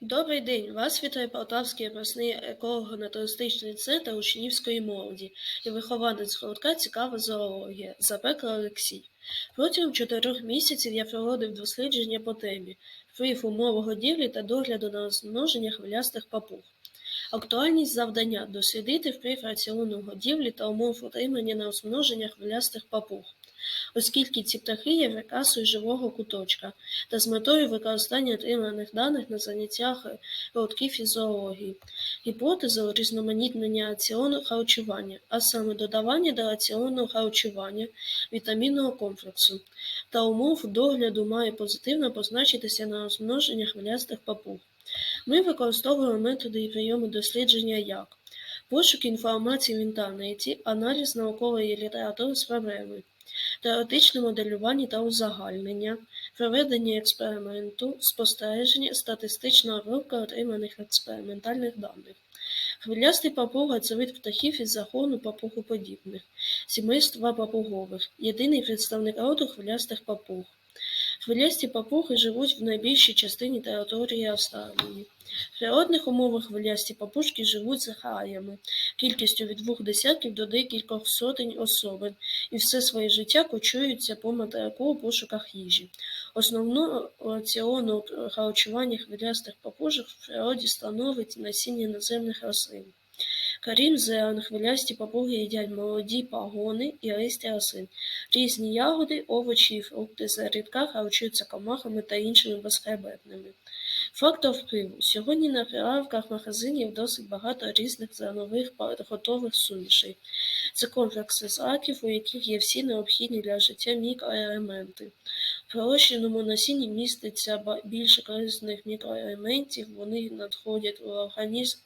Добрий день! Вас вітає Полтавський обласний еколого-натуристичний центр учнівської молоді і вихованець гуртка «Цікава зоологія» Запекла Олексій. Протягом чотирьох місяців я проводив дослідження по темі вплив умов годівлі та догляду на розмноження хвилястих папуг. Актуальність завдання – дослідити вплив раціону годівлі та умов утримання на розмноження хвилястих папуг, оскільки ці птахи є прикрасою живого куточка та з метою використання отриманих даних на заняттях гуртків із зоології. Гіпотеза урізноманітнення раціону харчування, а саме додавання до раціону харчування вітамінного комплексу та умов догляду має позитивно позначитися на розмноження хвилястих папуг. Ми використовуємо методи і прийоми дослідження як пошук інформації в інтернеті, аналіз наукової літератури з проблеми, теоретичне моделювання та узагальнення, проведення експерименту, спостереження, статистична обробка отриманих експериментальних даних. Хвилястий папуга – це вид птахів із загону папугоподібних, сімейства папугових, єдиний представник роду хвилястих папуг. Хвилясті папуги живуть в найбільшій частині території Австралії. В природних умовах хвилясті папушки живуть зграями, кількістю від двох десятків до декількох сотень особин, і все своє життя кочуються по материку у пошуках їжі. Основну раціону харчування хвилястих папужок в природі становить насіння наземних рослин. Крім зерен, хвилясті папуги їдять молоді пагони і листя рослин, різні ягоди, овочі і фрукти, зрідка харчуються комахами та іншими безхребетними. Фактор впливу. Сьогодні на прилавках магазинів досить багато різних зернових готових сумішей. Це комплекси злаків, у яких є всі необхідні для життя мікроелементи. В пророщеному насінні міститься більше корисних мікроелементів, вони надходять у організм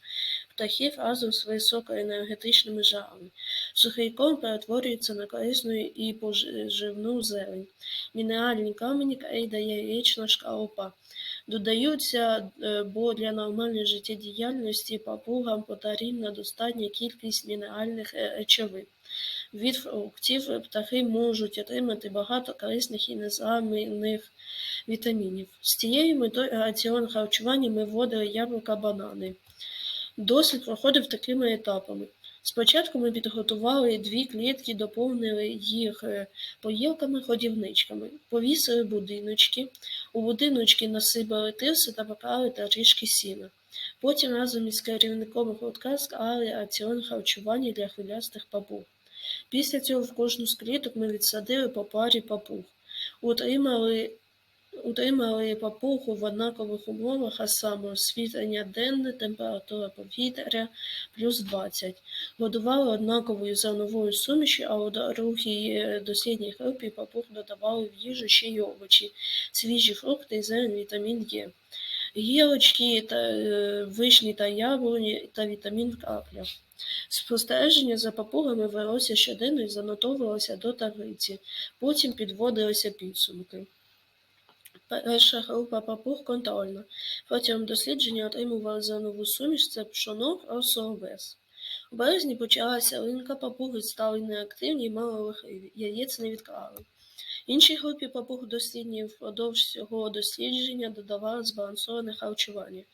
птахів разом з високоенергетичними жарами. Сухий корм перетворюється на корисну і поживну зелень. Мінеральні камені крейда яєчна шкарупа. Додаються, бо для нормальної життєдіяльності папугам потрібна достатня кількість мінеральних речовин. Від фруктів птахи можуть отримати багато корисних і незламних вітамінів. З цією метою раціон харчування ми вводили яблука банани. Дослід проходив такими етапами. Спочатку ми підготували дві клітки, доповнили їх поїлками-годівничками, повісили будиночки, у будиночки насипали тирси та поклали трішки сіна. Потім разом із керівником гуртка склали раціон харчування для хвилястих папуг. Після цього в кожну з кліток ми відсадили по парі папуг, утримали Утримали папугу в однакових умовах, а саме освітлення денне, температура повітря плюс 20. Годували однаковою зерновою сумішю, а у другій дослідній групі папуг додавали в їжу ще й овочі, свіжі фрукти і вітамін Е, гілочки, та, вишні та яблуні та вітамін капля. Спостереження за папугами велося щоденно і занотовувалося до таблиці, потім підводилися підсумки. Перша група папуг контрольна. Протягом дослідження отримували зернову суміш це пшоно, овес. У березні почалася линка, папуги стали неактивні і малорухливі, яєць не відклали. Іншій групі папуг дослідні впродовж цього дослідження додавали збалансоване харчування,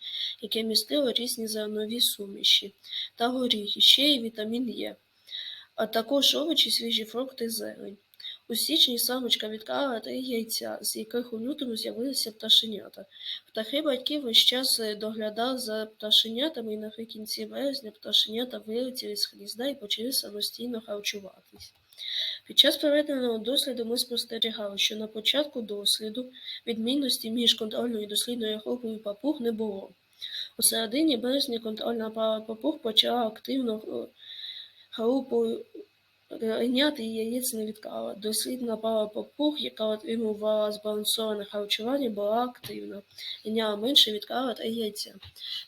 яке містило різні зернові суміші та горіхи, ще й вітамін Е, а також овочі, свіжі фрукти, зелень. У січні самочка відклала три яйця, з яких у лютому з'явилися пташенята. Птахи батьки весь час доглядали за пташенятами і наприкінці березня пташенята вилетіли з гнізда і почали самостійно харчуватись. Під час проведеного досліду ми спостерігали, що на початку досліду відмінності між контрольною і дослідною групою папуг не було. У середині березня контрольна пара папуг почала активно групу Райняти яєць не відклала. Дослідна пара папуг, яка отримувала збалансоване харчування, була активна. Райняла менше відклала три яйця.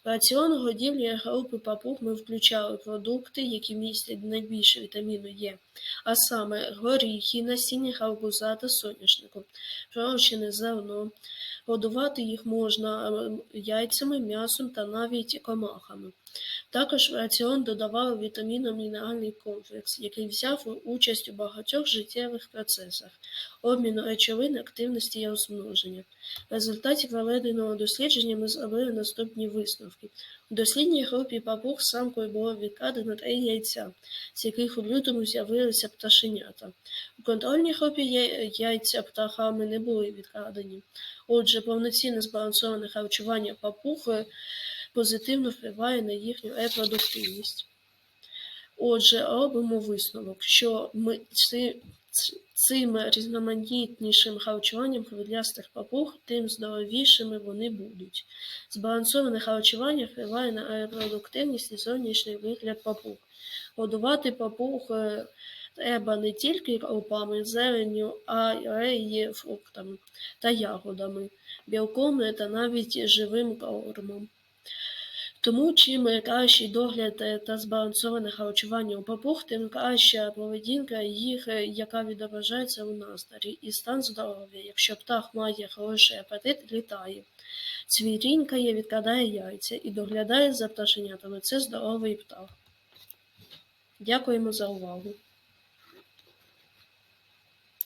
В раціон годівлі групи папуг ми включали продукти, які містять найбільше вітаміну Е, а саме горіхи, насіння гарбуза та соняшнику, пророщене зерно. Годувати їх можна яйцями, м'ясом та навіть комахами. Також в раціон додавали вітамінно-мінеральний комплекс, який взяв участь у багатьох життєвих процесах обміну речовин, активності і розмноження. В результаті проведеного дослідження ми зробили наступні висновки. У дослідній групі папуг самкою було відкрадено три яйця, з яких у лютому з'явилися пташенята. У контрольній групі яйця птахами не були відкрадені. Отже, повноцінне збалансоване харчування папуг е, позитивно впливає на їхню репродуктивність. Отже, робимо висновок, що ми ци- цим різноманітнішим харчуванням хвилястих папуг, тим здоровішими вони будуть. Збалансоване харчування впливає на репродуктивність і зовнішній вигляд папуг. Годувати папуг е, треба не тільки крупами, зеленню, а й фруктами та ягодами, білком та навіть живим кормом. Тому чим кращий догляд е, та збалансоване харчування у папуг, тим краща поведінка їх, е, яка відображається у настрої, і стан здоров'я. Якщо птах має хороший апетит, літає, цвірінькає, відкладає яйця і доглядає за пташенятами. Це здоровий птах. Дякуємо за увагу.